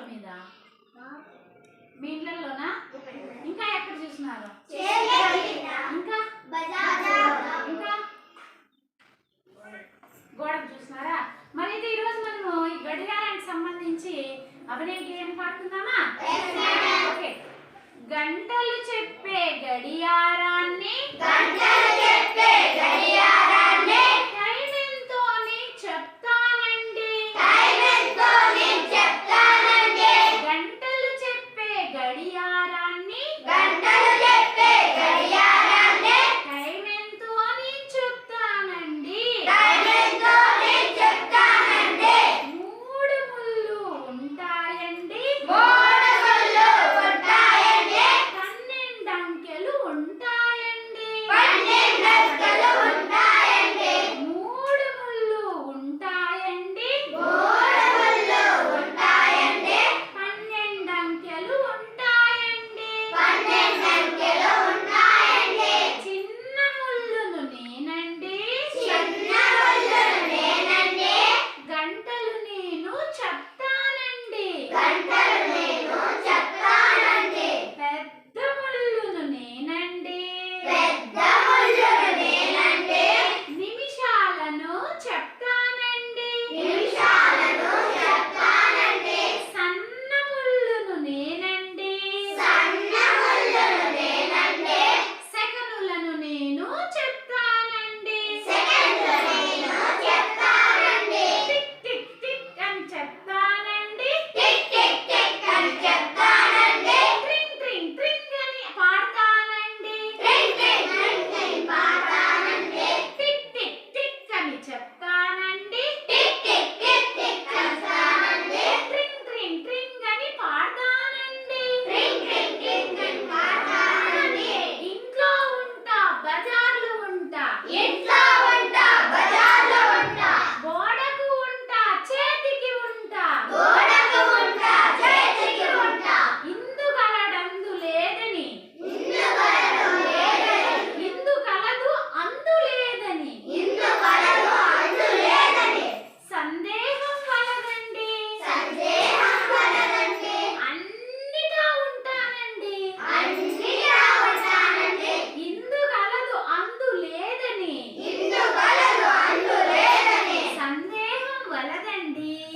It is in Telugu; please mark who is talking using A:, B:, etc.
A: ఎవరి మీద? మీ ఇంట్లోనా ఇంకా ఎక్కడ చూసినారు? ఇంకా? ఇంకా? గోడకు చూసినారా? మరి అయితే ఈరోజు మనము ఈ గడియారానికి సంబంధించి అభినయకి గేమ్ పాడుకుందామా? 一